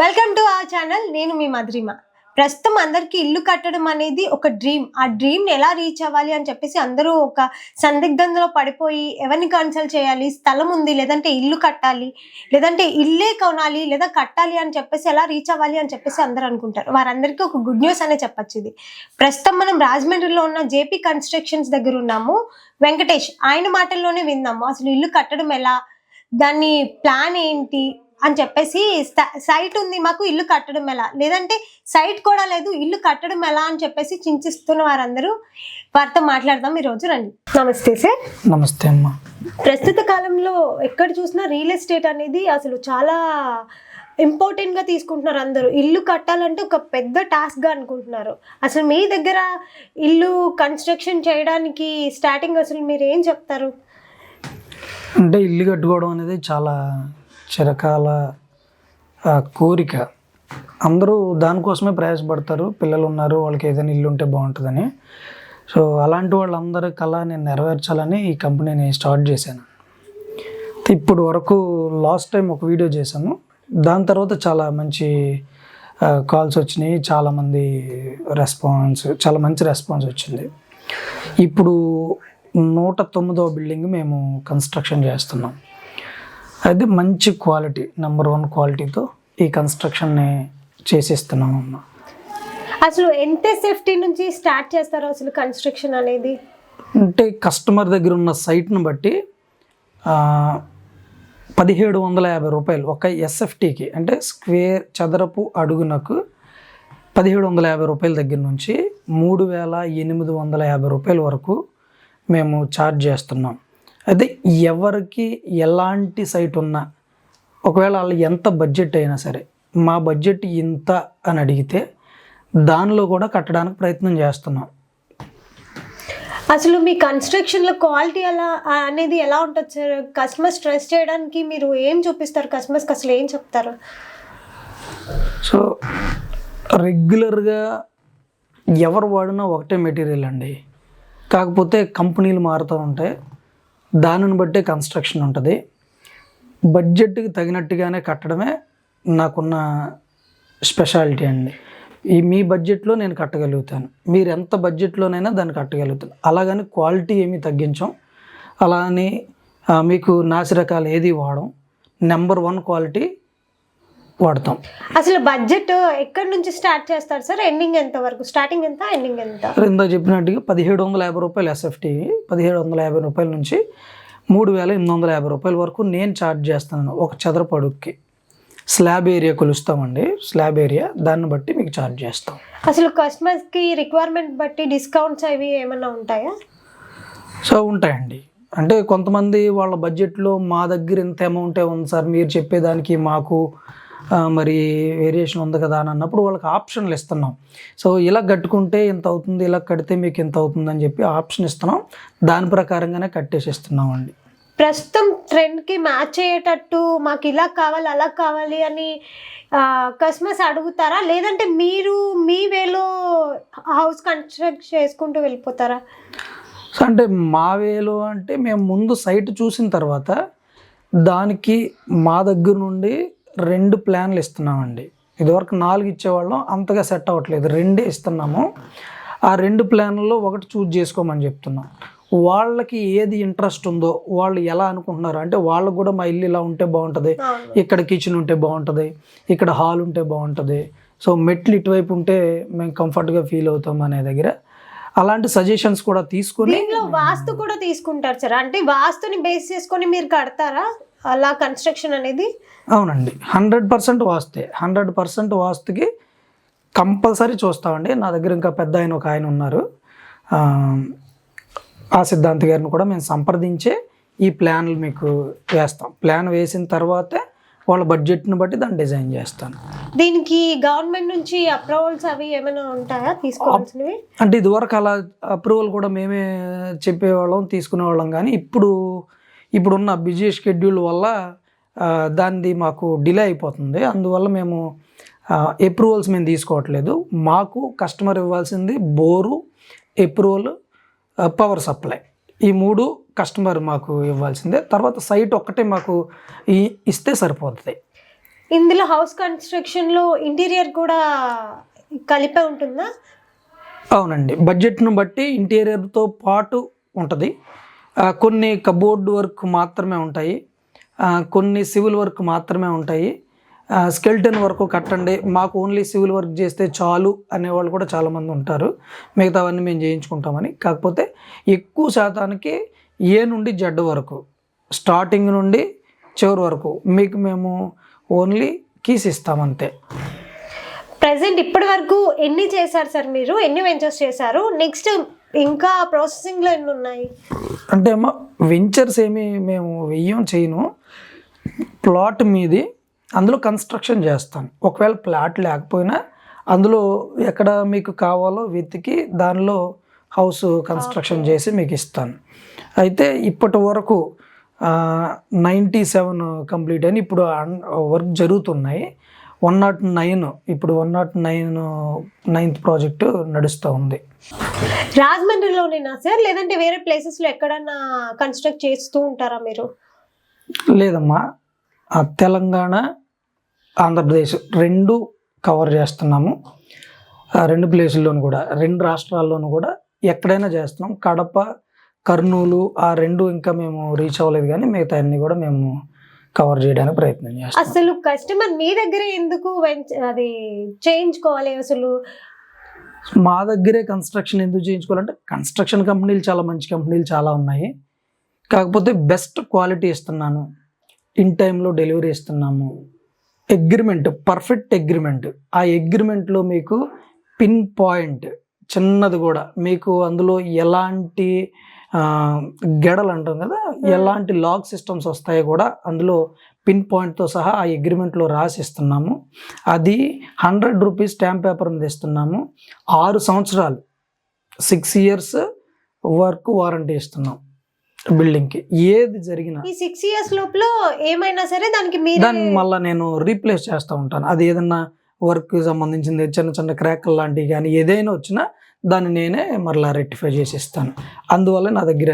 Welcome to our channel నేను మీ మధురిమ. ప్రస్తుతం అందరికీ ఇల్లు కట్టడం అనేది ఒక డ్రీమ్ ఆ డ్రీమ్ ఎలా రీచ్ అవ్వాలి అని చెప్పేసి అందరూ ఒక సందిగ్ధంలో పడిపోయి ఎవరిని కన్సల్ట్ చేయాలి? స్థలం ఉంది లేదంటే ఇల్లు కట్టాలి లేదంటే ఇల్లే కొనాలి లేదా కట్టాలి అని చెప్పేసి ఎలా రీచ్ అవ్వాలి అని చెప్పేసి అందరూ అనుకుంటారు. వారందరికీ ఒక గుడ్ న్యూస్ అనే చెప్పొచ్చు ఇది. ప్రస్తుతం మనం రాజమండ్రిలో ఉన్న జేపీ కన్స్ట్రక్షన్స్ దగ్గర ఉన్నాము. వెంకటేష్ ఆయన మాటల్లోనే విందాము అసలు ఇల్లు కట్టడం ఎలా? దాన్ని ప్లాన్ ఏంటి? అని చెప్పేసి సైట్ ఉంది మాకు ఇల్లు కట్టడం ఎలా? లేదంటే సైట్ కూడా లేదు ఇల్లు కట్టడం ఎలా అని చెప్పేసి చింతిస్తున్న వారందరూ వారితో మాట్లాడదాం ఈ రోజు రండి. నమస్తే సార్. నమస్తే అమ్మ. ప్రస్తుత కాలంలో ఎక్కడ చూసినా రియల్ ఎస్టేట్ అనేది అసలు చాలా ఇంపార్టెంట్గా తీసుకుంటున్నారు అందరూ. ఇల్లు కట్టాలంటే ఒక పెద్ద టాస్క్గా అనుకుంటున్నారు. అసలు మీ దగ్గర ఇల్లు కన్స్ట్రక్షన్ చేయడానికి స్టార్టింగ్ అసలు మీరు ఏం చెప్తారు? అంటే ఇల్లు కట్టుకోవడం అనేది చాలా చిరకాల కోరిక. అందరూ దానికోసమే ప్రయాసపడతారు. పిల్లలు ఉన్నారు వాళ్ళకి ఏదైనా ఇల్లు ఉంటే బాగుంటుందని. సో అలాంటి వాళ్ళందరి కళ నేను నెరవేర్చాలని ఈ కంపెనీని స్టార్ట్ చేశాను. ఇప్పుడు వరకు లాస్ట్ టైం ఒక వీడియో చేశాను. దాని తర్వాత చాలా మంచి కాల్స్ వచ్చినాయి. చాలామంది రెస్పాన్స్ చాలా మంచి రెస్పాన్స్ వచ్చింది. ఇప్పుడు నూట తొమ్మిదవ బిల్డింగ్ మేము కన్స్ట్రక్షన్ చేస్తున్నాం. అది మంచి క్వాలిటీ నెంబర్ వన్ క్వాలిటీతో ఈ కన్స్ట్రక్షన్ని చేసేస్తున్నాం అమ్మ. అసలు ఎంత సేఫ్టీ నుంచి స్టార్ట్ చేస్తారు అసలు కన్స్ట్రక్షన్ అనేది? అంటే కస్టమర్ దగ్గర ఉన్న సైట్ను బట్టి పదిహేడు వందల యాభై రూపాయలు ఒక ఎస్ఎఫ్టీకి అంటే స్క్వేర్ చదరపు అడుగునకు పదిహేడు వందల యాభై రూపాయల దగ్గర నుంచి మూడు వేల ఎనిమిది వందల యాభై రూపాయల వరకు మేము ఛార్జ్ చేస్తున్నాం. అయితే ఎవరికి ఎలాంటి సైట్ ఉన్నా ఒకవేళ వాళ్ళు ఎంత బడ్జెట్ అయినా సరే మా బడ్జెట్ ఇంత అని అడిగితే దానిలో కూడా కట్టడానికి ప్రయత్నం చేస్తున్నాం. అసలు మీ కన్స్ట్రక్షన్లో క్వాలిటీ ఎలా అనేది ఎలా ఉంటుంది సార్ కస్టమర్స్ ట్రస్ట్ చేయడానికి మీరు ఏం చూపిస్తారు? కస్టమర్స్ అసలు ఏం చెప్తారు? సో రెగ్యులర్గా ఎవరు వాడినా ఒకటే మెటీరియల్ అండి. కాకపోతే కంపెనీలు మారుతూ ఉంటాయి. దానిని బట్టే కన్స్ట్రక్షన్ ఉంటుంది. బడ్జెట్కి తగినట్టుగానే కట్టడమే నాకున్న స్పెషాలిటీ అండి. ఈ మీ బడ్జెట్లో నేను కట్టగలుగుతాను. మీరు ఎంత బడ్జెట్లోనైనా దాన్ని కట్టగలుగుతాను. అలాగని క్వాలిటీ ఏమీ తగ్గించాం. అలా అని మీకు నాసిరకాలు ఏది వాడం. నెంబర్ వన్ క్వాలిటీ వాడతాం. అసలు బడ్జెట్ ఎక్కడి నుంచి స్టార్ట్ చేస్తారు సార్? ఎండింగ్ ఎంత వరకు? స్టార్టింగ్ ఎంత ఎండింగ్ ఎంత? ఇందా చెప్పినట్టుగా పదిహేడు వందల యాభై రూపాయలు ఎస్ఎఫ్టీ పదిహేడు వందల యాభై రూపాయల నుంచి మూడు వేల ఎనిమిది వందల యాభై రూపాయల వరకు నేను ఛార్జ్ చేస్తున్నాను ఒక చదరపు అడుగుకి స్లాబ్ ఏరియా కొలుస్తామండి స్లాబ్ ఏరియా. దాన్ని బట్టి మీకు ఛార్జ్ చేస్తాం. అసలు కస్టమర్స్కి రిక్వైర్మెంట్ బట్టి డిస్కౌంట్స్ అవి ఏమైనా ఉంటాయా? సో ఉంటాయండి. అంటే కొంతమంది వాళ్ళ బడ్జెట్లో మా దగ్గర ఇంత అమౌంటే ఉంది సార్? మీరు చెప్పేదానికి మాకు మరి వేరియేషన్ ఉంది కదా అని అన్నప్పుడు వాళ్ళకి ఆప్షన్లు ఇస్తున్నాం. సో ఇలా కట్టుకుంటే ఇంత అవుతుంది ఇలా కడితే మీకు ఇంత అవుతుంది అని చెప్పి ఆప్షన్ ఇస్తున్నాం. దాని ప్రకారంగానే కట్టేసి ఇస్తున్నాం అండి. ప్రస్తుతం ట్రెండ్కి మ్యాచ్ అయ్యేటట్టు మాకు ఇలా కావాలి అలా కావాలి అని కస్టమర్స్ అడుగుతారా? లేదంటే మీరు మీ వేలో హౌస్ కన్స్ట్రక్ట్ చేసుకుంటూ వెళ్ళిపోతారా? సో అంటే మా వేలో అంటే మేము ముందు సైట్ చూసిన తర్వాత దానికి మా దగ్గర నుండి రెండు ప్లాన్లు ఇస్తున్నామండి. ఇదివరకు నాలుగు ఇచ్చేవాళ్ళం అంతగా సెట్ అవ్వట్లేదు. రెండే ఇస్తున్నాము. ఆ రెండు ప్లాన్లలో ఒకటి చూజ్ చేసుకోమని చెప్తున్నాం. వాళ్ళకి ఏది ఇంట్రెస్ట్ ఉందో వాళ్ళు ఎలా అనుకుంటున్నారు? అంటే వాళ్ళకు కూడా మా ఇల్లు ఇలా ఉంటే బాగుంటుంది ఇక్కడ కిచెన్ ఉంటే బాగుంటుంది ఇక్కడ హాల్ ఉంటే బాగుంటుంది. సో మెట్లు ఇటువైపు ఉంటే మేము కంఫర్ట్గా ఫీల్ అవుతాం అనే దగ్గర. అలాంటి సజెషన్స్ కూడా తీసుకొని వాస్తు కూడా తీసుకుంటారు సార్. అంటే వాస్తుని బేస్ చేసుకొని మీరు కడతారా? అలా కన్స్ట్రక్షన్ అనేది అవునండి. హండ్రెడ్ పర్సెంట్ వాస్తే. హండ్రెడ్ పర్సెంట్ వాస్తుకి కంపల్సరీ చూస్తామండి. నా దగ్గర ఇంకా పెద్ద ఆయన ఒక ఆయన ఉన్నారు. ఆ, సిద్ధాంత్ గారిని కూడా మేము సంప్రదించే ఈ ప్లాన్లు మీకు వేస్తాం. ప్లాన్ వేసిన తర్వాతే వాళ్ళ బడ్జెట్ని బట్టి దాన్ని డిజైన్ చేస్తాను. దీనికి గవర్నమెంట్ నుంచి అప్రూవల్స్ అవి ఏమైనా ఉంటాయా? తీసుకోవాల్సినవి? అంటే ఇదివరకు అలా అప్రూవల్ కూడా మేమే చెప్పేవాళ్ళం తీసుకునేవాళ్ళం. కానీ ఇప్పుడు ఇప్పుడున్న బిజీ షెడ్యూల్ వల్ల దానిది మాకు డిలే అయిపోతుంది. అందువల్ల మేము అప్రూవల్స్ మేము తీసుకోవట్లేదు. మాకు కస్టమర్ ఇవ్వాల్సింది బోరు అప్రూవల్ పవర్ సప్లై. ఈ మూడు కస్టమర్ మాకు ఇవ్వాల్సిందే. తర్వాత సైట్ ఒక్కటే మాకు ఇస్తే సరిపోతుంది. ఇందులో హౌస్ కన్స్ట్రక్షన్లో ఇంటీరియర్ కూడా కలిపే ఉంటుందా? అవునండి. బడ్జెట్ను బట్టి ఇంటీరియర్తో పాటు ఉంటుంది. కొన్ని కబోర్డ్ వర్క్ మాత్రమే ఉంటాయి. కొన్ని సివిల్ వర్క్ మాత్రమే ఉంటాయి. స్కెల్టన్ వర్క్ కట్టండి. మాకు ఓన్లీ సివిల్ వర్క్ చేస్తే చాలు అనేవాళ్ళు కూడా చాలామంది ఉంటారు. మిగతావన్నీ మేము చేయించుకుంటామని. కాకపోతే ఎక్కువ శాతానికి ఏ నుండి జడ్ వరకు స్టార్టింగ్ నుండి చివరి వరకు మీకు మేము ఓన్లీ కీస్ ఇస్తామంతే. ప్రెసెంట్ ఇప్పటి వరకు ఎన్ని చేశారు సార్ మీరు? ఎన్ని వెంచర్స్ చేశారు? నెక్స్ట్ ఇంకా ప్రాసెసింగ్లో ఎన్ని ఉన్నాయి అంటే అమ్మ వెంచర్స్ ఏమి మేము వెయ్యం చేయను. ప్లాట్ మీది అందులో కన్స్ట్రక్షన్ చేస్తాను. ఒకవేళ ప్లాట్ లేకపోయినా అందులో ఎక్కడ మీకు కావాలో వెతికి దానిలో హౌస్ కన్స్ట్రక్షన్ చేసి మీకు ఇస్తాను. అయితే ఇప్పటి వరకు నైంటీ సెవెన్ కంప్లీట్ అని ఇప్పుడు వర్క్ జరుగుతున్నాయి. వన్ నాట్ నైన్ ఇప్పుడు one nought nine ninth project నడుస్తూ ఉంది. రాజమండ్రిలోనేనా సార్? లేదంటే వేరే ప్లేసెస్లో ఎక్కడన్నా కన్స్ట్రక్ట్ చేస్తూ ఉంటారా మీరు? లేదమ్మా ఆ తెలంగాణ ఆంధ్రప్రదేశ్ రెండు కవర్ చేస్తున్నాము. ఆ రెండు ప్లేసుల్లోనూ కూడా రెండు రాష్ట్రాల్లోనూ కూడా ఎక్కడైనా చేస్తున్నాం. కడప కర్నూలు ఆ రెండు ఇంకా మేము రీచ్ అవ్వలేదు కానీ మిగతా అన్ని కూడా మేము కవర్ చేయడానికి ప్రయత్నం చేస్తాం. అసలు కస్టమర్ మీ దగ్గర ఎందుకు వెంచ- అది చేయించుకోవాలి అసలు? మా దగ్గరే కన్స్ట్రక్షన్ ఎందుకు చేయించుకోవాలంటే కన్స్ట్రక్షన్ కంపెనీలు చాలా మంచి కంపెనీలు చాలా ఉన్నాయి. కాకపోతే బెస్ట్ క్వాలిటీ ఇస్తున్నాను. ఇన్ టైంలో డెలివరీ ఇస్తున్నాము. Agreement perfect agreement. ఆ అగ్రిమెంట్లో మీకు పిన్ పాయింట్ చిన్నది కూడా. మీకు అందులో ఎలాంటి గెడలు అంటాం కదా? ఎలాంటి లాక్ సిస్టమ్స్ వస్తాయో కూడా అందులో పిన్ పాయింట్తో సహా ఆ అగ్రిమెంట్లో రాసి ఇస్తున్నాము అది హండ్రెడ్ రూపీస్ స్టాంప్ పేపర్ మీద ఇస్తున్నాము. ఆరు సంవత్సరాలు సిక్స్ ఇయర్స్ వర్క్ వారంటీ ఇస్తున్నాం బిల్డింగ్కి. ఏది జరిగినా ఈ సిక్స్ ఇయర్స్ లోపల ఏమైనా సరే దానికి దాన్ని మళ్ళీ నేను రీప్లేస్ చేస్తూ ఉంటాను. అది ఏదన్నా వర్క్ సంబంధించింది చిన్న చిన్న క్రాకల్ లాంటివి కానీ ఏదైనా వచ్చినా దాన్ని నేనే మరలా రెక్టిఫై చేసి ఇస్తాను అందువల్ల నా దగ్గర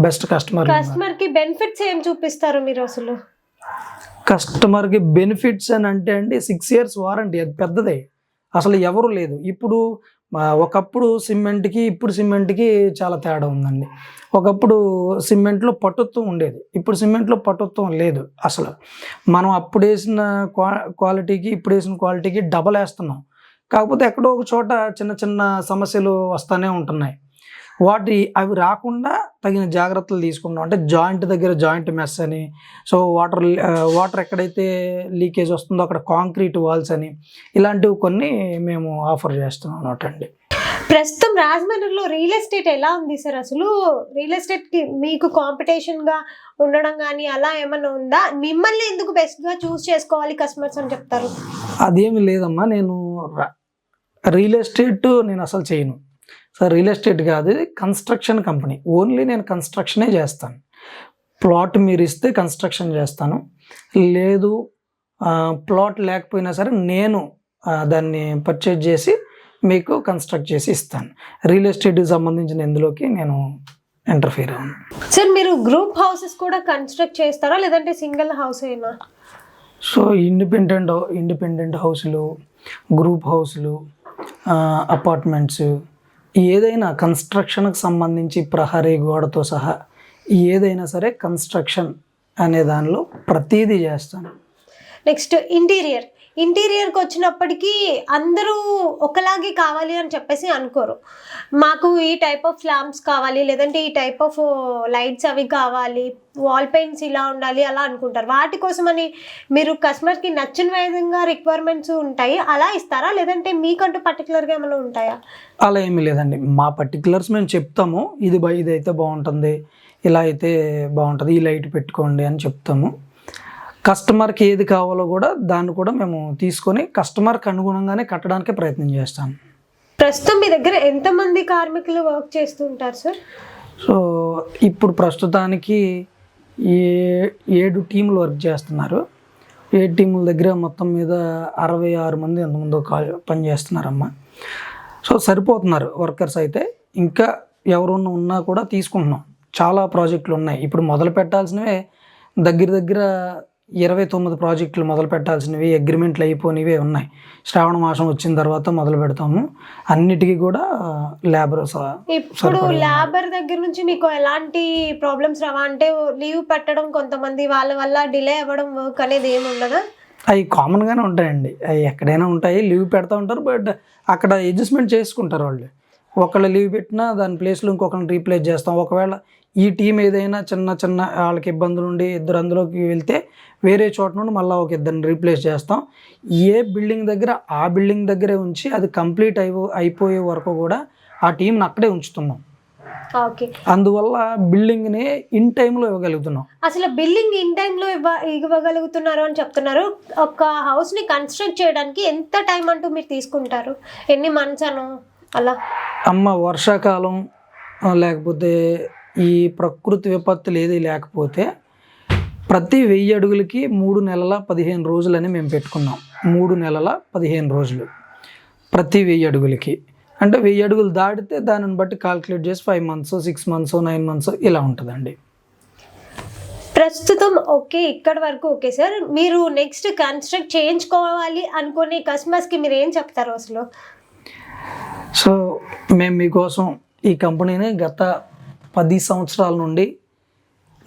బెస్ట్ కస్టమర్ కస్టమర్కి బెనిఫిట్స్ ఏం చూపిస్తారు మీరు అసలు? కస్టమర్కి బెనిఫిట్స్ అని అంటే అండి సిక్స్ ఇయర్స్ వారంటీ అది పెద్దదే. అసలు ఎవరు లేదు. ఇప్పుడు ఒకప్పుడు సిమెంట్కి ఇప్పుడు సిమెంట్కి చాలా తేడా ఉందండి. ఒకప్పుడు సిమెంట్లో పటుత్వం ఉండేది. ఇప్పుడు సిమెంట్లో పటుత్వం లేదు అసలు. మనం అప్పుడు వేసిన క్వా క్వాలిటీకి ఇప్పుడు వేసిన క్వాలిటీకి డబల్ వేస్తున్నాం. కాకపోతే ఎక్కడో ఒక చోట చిన్న చిన్న సమస్యలు వస్తూనే ఉంటున్నాయి. వాటి అవి రాకుండా తగిన జాగ్రత్తలు తీసుకుంటాం అంటే జాయింట్ దగ్గర జాయింట్ మెస్ అని సో వాటర్ వాటర్ ఎక్కడైతే లీకేజ్ వస్తుందో అక్కడ కాంక్రీట్ వాల్స్ అని ఇలాంటివి కొన్ని మేము ఆఫర్ చేస్తున్నాం అన్నమాట అండి. ప్రస్తుతం రాజమండ్రిలో రియల్ ఎస్టేట్ ఎలా ఉంది సార్ అసలు? రియల్ ఎస్టేట్కి మీకు కాంపిటీషన్గా ఉండడం కానీ అలా ఏమైనా ఉందా? మిమ్మల్ని ఎందుకు బెస్ట్గా చూస్ చేసుకోవాలి కస్టమర్స్ అని చెప్తారు? అదేమి లేదమ్మా నేను రియల్ ఎస్టేట్ నేను అసలు చేయను. సార్ రియల్ ఎస్టేట్ కాదు ఇది కన్స్ట్రక్షన్ కంపెనీ. ఓన్లీ నేను కన్స్ట్రక్షనే చేస్తాను. ప్లాట్ మీరు ఇస్తే కన్స్ట్రక్షన్ చేస్తాను. లేదు ప్లాట్ లేకపోయినా సరే నేను దాన్ని పర్చేజ్ చేసి మీకు కన్స్ట్రక్ట్ చేసి ఇస్తాను. రియల్ ఎస్టేట్కి సంబంధించిన ఇందులోకి నేను ఇంటర్ఫీర్ అవ్వను. సార్ మీరు గ్రూప్ హౌసెస్ కూడా కన్స్ట్రక్ట్ చేస్తారా? లేదంటే సింగిల్ హౌస్ అయినా సో ఇండిపెండెంట్ ఇండిపెండెంట్ హౌస్లు గ్రూప్ హౌస్లు అపార్ట్మెంట్స్ ఏదైనా కన్స్ట్రక్షన్కి సంబంధించి ప్రహరీ గోడతో సహా ఏదైనా సరే కన్స్ట్రక్షన్ అనే దానిలో ప్రతీది చేస్తాను. నెక్స్ట్ ఇంటీరియర్ ఇంటీరియర్కి వచ్చినప్పటికీ అందరూ ఒకలాగే కావాలి అని చెప్పేసి అనుకోరు. మాకు ఈ టైప్ ఆఫ్ ల్యాంప్స్ కావాలి లేదంటే ఈ టైప్ ఆఫ్ లైట్స్ అవి కావాలి వాల్ పెయింట్స్ ఇలా ఉండాలి అలా అనుకుంటారు. వాటి కోసమని మీరు కస్టమర్కి నచ్చిన విధంగా రిక్వైర్మెంట్స్ ఉంటాయి అలా ఇస్తారా? లేదంటే మీకంటూ పర్టికులర్గా ఏమైనా ఉంటాయా? అలా ఏమీ లేదండి. మా పర్టికులర్స్ మేము చెప్తాము. ఇది ఇది అయితే బాగుంటుంది ఇలా అయితే బాగుంటుంది ఈ లైట్ పెట్టుకోండి అని చెప్తాము. కస్టమర్కి ఏది కావాలో కూడా దాన్ని కూడా మేము తీసుకొని కస్టమర్కి అనుగుణంగానే కట్టడానికి ప్రయత్నం చేస్తాం. ప్రస్తుతం మీ దగ్గర ఎంతమంది కార్మికులు వర్క్ చేస్తూ ఉంటారు సార్? సో ఇప్పుడు ప్రస్తుతానికి ఏ ఏడు టీంలు వర్క్ చేస్తున్నారు. ఏడు టీముల దగ్గర మొత్తం మీద అరవై ఆరు మంది ఎంతమందో కా పని చేస్తున్నారమ్మా. సో సరిపోతున్నారు వర్కర్స్ అయితే. ఇంకా ఎవరున్నా ఉన్నా కూడా తీసుకుంటున్నాం. చాలా ప్రాజెక్టులు ఉన్నాయి. ఇప్పుడు మొదలు పెట్టాల్సినవే దగ్గర దగ్గర ఇరవై తొమ్మిది ప్రాజెక్టులు మొదలు పెట్టాల్సినవి అగ్రిమెంట్లు అయిపోయినవి ఉన్నాయి. శ్రావణ మాసం వచ్చిన తర్వాత మొదలు పెడతాము. అన్నిటికీ కూడా లేబర్ ఇప్పుడు లేబర్ దగ్గర నుంచి మీకు ఎలాంటి ప్రాబ్లమ్స్ రావా? అంటే లీవ్ పెట్టడం కొంతమంది వాళ్ళ వల్ల డిలే అవ్వడం వర్క్ అనేది ఏమి ఉండదా? అవి కామన్గానే ఉంటాయండి. అవి ఎక్కడైనా ఉంటాయి. లీవ్ పెడతా ఉంటారు. బట్ అక్కడ అడ్జస్ట్మెంట్ చేసుకుంటారు వాళ్ళు. ఒకళ్ళు లీవ్ పెట్టినా దాని ప్లేస్లో ఇంకొకరిని రీప్లేస్ చేస్తాం. ఒకవేళ ఈ టీం ఏదైనా చిన్న చిన్న వాళ్ళకి ఇబ్బందులు ఉండి ఇద్దరు అందులోకి వెళ్తే వేరే చోట నుండి మళ్ళీ ఒక ఇద్దరిని రీప్లేస్ చేస్తాం. ఏ బిల్డింగ్ దగ్గర ఆ బిల్డింగ్ దగ్గరే ఉంచి అది కంప్లీట్ అయిపో అయిపోయే వరకు కూడా ఆ టీంని అక్కడే ఉంచుతున్నాం. ఓకే. అందువల్ల బిల్డింగ్ని ఇన్ టైంలో ఇవ్వగలుగుతున్నాం. అసలు బిల్డింగ్ ఇన్ టైంలో ఇవ్వ ఇవ్వగలుగుతున్నారు అని చెప్తున్నారు. ఒక హౌస్ని కన్స్ట్రక్ట్ చేయడానికి ఎంత టైం అంటూ మీరు తీసుకుంటారు? ఎన్ని మంత్స్ అను? అలా. అమ్మ వర్షాకాలం లేకపోతే ఈ ప్రకృతి విపత్తులు ఏది లేకపోతే ప్రతి వెయ్యి అడుగులకి మూడు నెలల పదిహేను రోజులని మేము పెట్టుకున్నాం. మూడు నెలల పదిహేను రోజులు. ప్రతి వెయ్యి అడుగులకి. అంటే వెయ్యి అడుగులు దాటితే దానిని బట్టి కాల్కులేట్ చేసి five months six months nine months ఇలా ఉంటుందండి. ప్రస్తుతం ఓకే ఇక్కడ వరకు ఓకే సార్. మీరు నెక్స్ట్ కన్స్ట్రక్ట్ చేయించుకోవాలి అనుకునే కస్టమర్స్కి మీరు ఏం చెప్తారు అసలు? సో మేము మీకోసం ఈ కంపెనీని గత పది సంవత్సరాల నుండి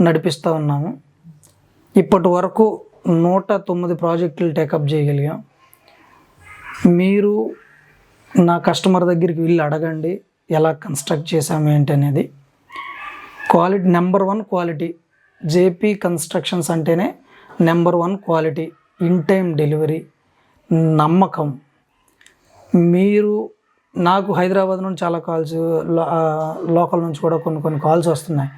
నడిపిస్తూ ఉన్నాము. ఇప్పటి వరకు నూట తొమ్మిది ప్రాజెక్టులు టేకప్ చేయగలిగాం. మీరు నా కస్టమర్ దగ్గరికి వెళ్ళి అడగండి ఎలా కన్స్ట్రక్ట్ చేసాము ఏంటి అనేది. Quality number one quality. JP constructions అంటేనే number one quality. In time delivery నమ్మకం. మీరు నాకు హైదరాబాద్ నుండి చాలా కాల్స్ లోకల్ నుంచి కూడా కొన్ని కొన్ని కాల్స్ వస్తున్నాయి.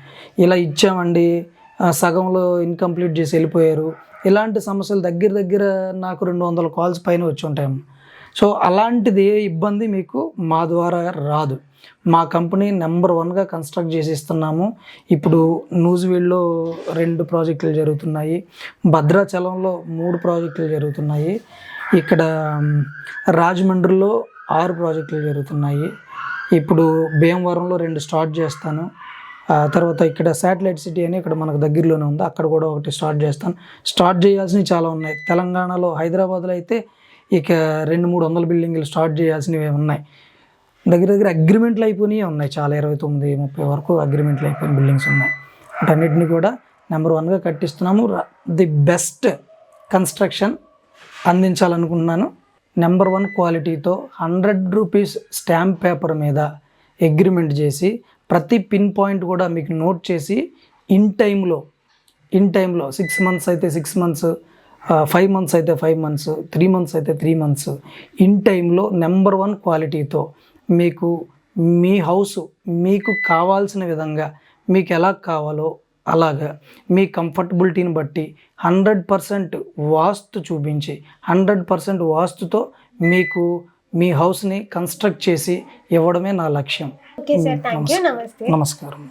ఇలా ఇచ్చామండి. సగంలో ఇన్కంప్లీట్ చేసి వెళ్ళిపోయారు. ఇలాంటి సమస్యలు దగ్గర దగ్గర నాకు రెండు వందల కాల్స్ పైన వచ్చి ఉంటాయి సో అలాంటిది ఏ ఇబ్బంది మీకు మా ద్వారా రాదు. మా కంపెనీ నెంబర్ వన్గా కన్స్ట్రక్ట్ చేసి ఇస్తున్నాము ఇప్పుడు నూజివీడ్లో రెండు ప్రాజెక్టులు జరుగుతున్నాయి. భద్రాచలంలో మూడు ప్రాజెక్టులు జరుగుతున్నాయి. ఇక్కడ రాజమండ్రిలో ఆరు ప్రాజెక్టులు జరుగుతున్నాయి. ఇప్పుడు భీమవరంలో రెండు స్టార్ట్ చేస్తాను. తర్వాత ఇక్కడ శాటిలైట్ సిటీ అని ఇక్కడ మనకు దగ్గరలోనే ఉంది. అక్కడ కూడా ఒకటి స్టార్ట్ చేస్తాను. స్టార్ట్ చేయాల్సినవి చాలా ఉన్నాయి. తెలంగాణలో హైదరాబాద్లో అయితే ఇక రెండు మూడు వందల బిల్డింగ్లు స్టార్ట్ చేయాల్సినవి ఉన్నాయి. దగ్గర దగ్గర అగ్రిమెంట్లు అయిపోయినాయి ఉన్నాయి. చాలా ఇరవై తొమ్మిది ముప్పై వరకు అగ్రిమెంట్లు అయిపోయిన బిల్డింగ్స్ ఉన్నాయి. వాటన్నిటిని కూడా నెంబర్ వన్గా కట్టిస్తున్నాము. ది బెస్ట్ కన్స్ట్రక్షన్ అందించాలనుకుంటున్నాను. నెంబర్ వన్ క్వాలిటీతో హండ్రెడ్ రూపీస్ స్టాంప్ పేపర్ మీద అగ్రిమెంట్ చేసి ప్రతి పిన్ పాయింట్ కూడా మీకు నోట్ చేసి ఇన్ టైంలో ఇన్ టైంలో సిక్స్ మంత్స్ అయితే సిక్స్ మంత్స్ ఫైవ్ మంత్స్ అయితే ఫైవ్ మంత్స్ త్రీ మంత్స్ అయితే త్రీ మంత్స్ ఇన్ టైంలో నెంబర్ వన్ క్వాలిటీతో మీకు మీ హౌస్ మీకు కావాల్సిన విధంగా మీకు ఎలా కావాలో అలాగా మీ కంఫర్టబిలిటీని బట్టి హండ్రెడ్ పర్సెంట్ వాస్తు చూపించి హండ్రెడ్ పర్సెంట్ వాస్తుతో మీకు మీ హౌస్ని కన్స్ట్రక్ట్ చేసి ఇవ్వడమే నా లక్ష్యం. నమస్కారం.